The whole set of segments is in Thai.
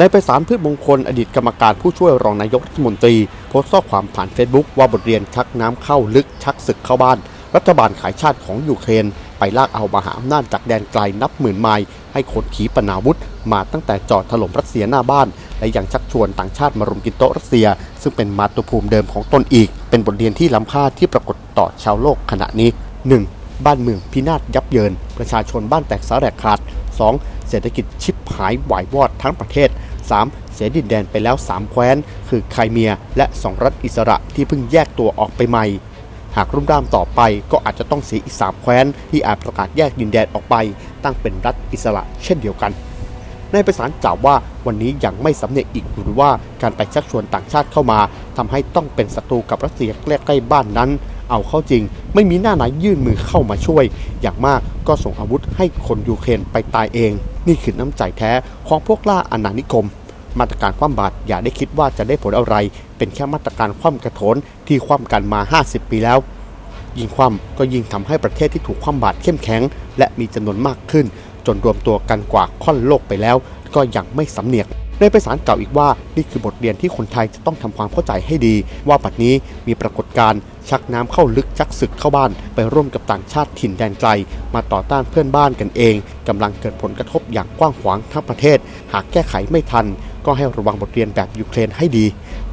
นายไพศาลพืชมงคลอดีตกรรมการผู้ช่วยรองนายกรัฐมนตรีโพสต์ข้อความผ่านเฟซบุ๊กว่าบทเรียนชักน้ำเข้าลึกชักศึกเข้าบ้าน รัฐบาลขายชาติของยูเครน ไปลากเอามหาอำนาจจากแดนไกลนับหมื่นไมล์ให้ขนขีปนาวุธ มาตั้งแต่จอดถล่มรัสเซียหน้าบ้าน และยังชักชวนต่างชาติมารุมกินโต๊ะรัสเซีย ซึ่งเป็นมาตุภูมิเดิมของตนอีก เป็นบทเรียนที่ล้ำค่าที่ปรากฏต่อชาวโลกขณะนี้ 1. บ้านเมืองพินาศยับเยิน ประชาชนบ้านแตกสาแหลกขาด 2. เศรษฐกิจชิบหายวายวอดทั้งประเทศ 3. เสียดินแดนไปแล้ว 3 แคว้น คือไครเมีย และ 2 รัฐอิสระที่เพิ่งแยกตัวออกไปใหม่ หากรุ่มร่ามต่อไปก็อาจจะต้องเสียอีก 3 แคว้น ที่อาจประกาศแยกดินแดนออกไป ตั้งเป็นรัฐอิสระเช่นเดียวกันนายประสานกล่าวว่าวันนี้ยังไม่สำเร็จอีกหรือว่าการไปชักชวนต่างชาติเข้ามาทำให้ต้องเป็นศัตรูกับรัสเซียใกล้ๆบ้านนั้น เอาเข้าจริง ไม่มีหน้าไหนยื่นมือเข้ามาช่วย อย่างมากก็ส่งอาวุธให้คนยูเครนไปตายเอง นี่คือน้ำใจแท้ของพวกล่าอาณานิคม มาตรการคว่ำบาตรอย่าได้คิดว่าจะได้ผลอะไร เป็นแค่มาตรการคว่ำกระโถนที่คว่ำกันมา 50 ปีแล้ว ยิ่งคว่ำก็ยิ่งทำให้ประเทศที่ถูกคว่ำบาตรเข้มแข็ง และมีจำนวนมากขึ้น จนรวมตัวกันกว่าค่อนโลกไปแล้ว ก็ยังไม่สำเนียก ในไปสารกล่าวอีกว่านี่คือบทเรียนที่คนไทยจะต้องทำความเข้าใจให้ดี ว่าปัจจุบันนี้มีปรากฏการณ์ชักน้ำเข้าลึกชักศึกเข้าบ้าน ไปร่วมกับต่างชาติถิ่นแดนไกล มาต่อต้านเพื่อนบ้านกันเองกำลังเกิดผลกระทบอย่างกว้างขวางทั้งประเทศ หากแก้ไขไม่ทัน ก็ให้ระวังบทเรียนแบบยูเครนให้ดี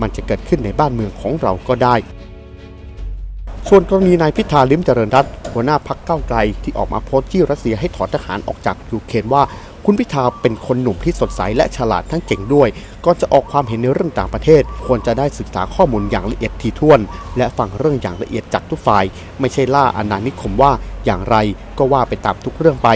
มันจะเกิดขึ้นในบ้านเมืองของเราก็ได้ ส่วนกรณีนายพิธาลิมเจริญรัตน์หัวหน้าพักเก้าไกลที่ออกมาโพสต์ที่รัสเซียให้ถอนทหารออกจากยูเครนว่า คุณพิธาเป็นคนหนุ่มที่สดใสและฉลาดทั้งเก่งด้วยก่อนจะออกความเห็นในเรื่องต่างประเทศ ควรจะได้ศึกษาข้อมูลอย่างละเอียดถี่ถ้วน และฟังเรื่องอย่างละเอียดจากทุกฝ่าย ไม่ใช่ล่าอาณานิคมว่าอย่างไรก็ว่าไปตามทุกเรื่องไป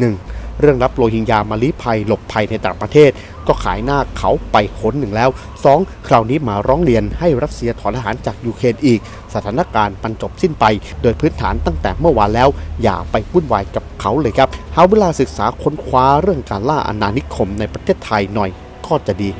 1. เรื่องรับโรฮิงญามาลี้ภัยหลบภัยในต่างประเทศ ก็ขายหน้าเขาไปคนหนึ่งแล้ว 2. คราวนี้มาร้องเรียนให้รัสเซียถอนทหารจากยูเครนอีก สถานการณ์ปันจบสิ้นไป โดยพื้นฐานตั้งแต่เมื่อวานแล้ว อย่าไปวุ่นวายกับเขาเลยครับหาเวลาศึกษาค้นคว้าเรื่องการล่าอาณานิคมในประเทศไทยหน่อยก็จะดี